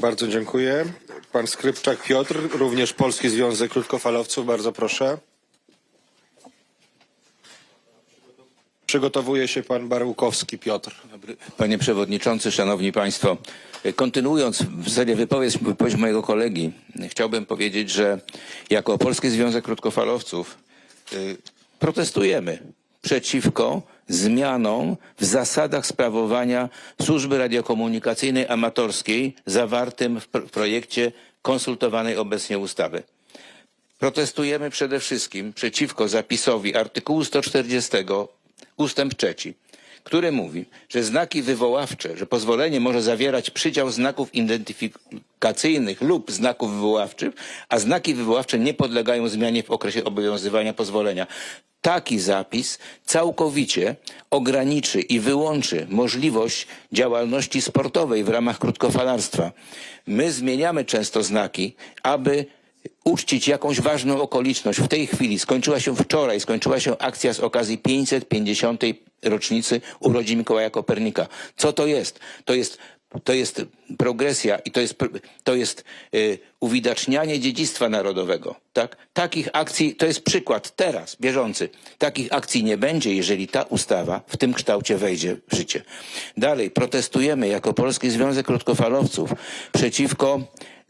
Bardzo dziękuję. Pan Skrypczak Piotr, również Polski Związek Krótkofalowców, bardzo proszę. Przygotowuje się pan Barułkowski Piotr. Panie Przewodniczący, Szanowni Państwo, kontynuując w zasadzie wypowiedź, wypowiedź mojego kolegi, chciałbym powiedzieć, że jako Polski Związek Krótkofalowców y, protestujemy przeciwko zmianom w zasadach sprawowania służby radiokomunikacyjnej amatorskiej zawartym w pro- projekcie konsultowanej obecnie ustawy. Protestujemy przede wszystkim przeciwko zapisowi artykułu 140 ustęp 3, który mówi, że znaki wywoławcze, że pozwolenie może zawierać przydział znaków identyfikacyjnych lub znaków wywoławczych, a znaki wywoławcze nie podlegają zmianie w okresie obowiązywania pozwolenia. Taki zapis całkowicie ograniczy i wyłączy możliwość działalności sportowej w ramach krótkofalarstwa. My zmieniamy często znaki, aby uczcić jakąś ważną okoliczność. W tej chwili skończyła się wczoraj, skończyła się akcja z okazji 550. rocznicy urodzin Mikołaja Kopernika. Co to jest? To jest to jest progresja i to jest, to jest y, uwidacznianie dziedzictwa narodowego. Tak? Takich akcji, to jest przykład teraz, bieżący. Takich akcji nie będzie, jeżeli ta ustawa w tym kształcie wejdzie w życie. Dalej, protestujemy jako Polski Związek Krótkofalowców przeciwko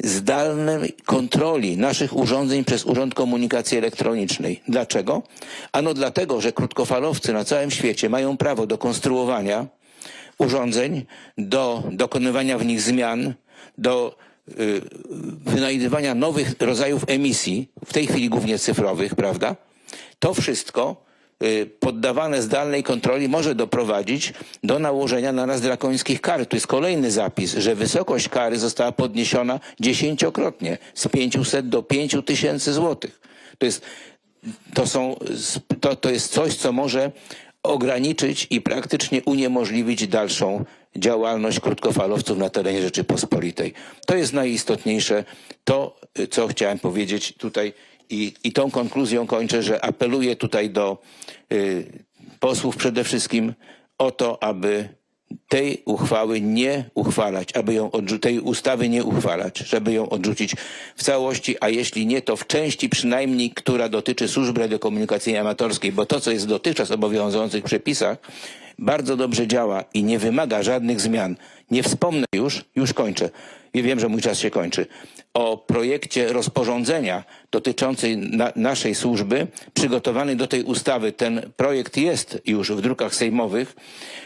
zdalnej kontroli naszych urządzeń przez Urząd Komunikacji Elektronicznej. Dlaczego? Ano dlatego, że krótkofalowcy na całym świecie mają prawo do konstruowania urządzeń, do dokonywania w nich zmian, do y, wynajdywania nowych rodzajów emisji, w tej chwili głównie cyfrowych, prawda? To wszystko y, poddawane zdalnej kontroli może doprowadzić do nałożenia na nas drakońskich kar. Tu jest kolejny zapis, że wysokość kary została podniesiona dziesięciokrotnie z 500 do 5000 złotych. To jest, to, są, to, to jest coś, co może ograniczyć i praktycznie uniemożliwić dalszą działalność krótkofalowców na terenie Rzeczypospolitej. To jest najistotniejsze, to y, co chciałem powiedzieć tutaj i, i tą konkluzją kończę, że apeluję tutaj do y, posłów przede wszystkim o to, aby tej uchwały nie uchwalać, aby ją tej ustawy nie uchwalać, żeby ją odrzucić w całości, a jeśli nie, to w części przynajmniej, która dotyczy służby radiokomunikacyjnej amatorskiej, bo to, co jest w dotychczas obowiązujących przepisach, bardzo dobrze działa i nie wymaga żadnych zmian. Nie wspomnę już, już kończę. I wiem, że mój czas się kończy. O projekcie rozporządzenia dotyczącej na, naszej służby, przygotowany do tej ustawy. Ten projekt jest już w drukach sejmowych.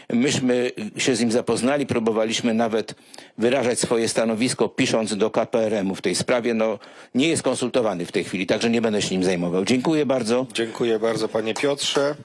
Myśmy się z nim zapoznali, próbowaliśmy nawet wyrażać swoje stanowisko, pisząc do KPRM-u w tej sprawie. No, nie jest konsultowany w tej chwili, także nie będę się nim zajmował. Dziękuję bardzo. Dziękuję bardzo panie Piotrze.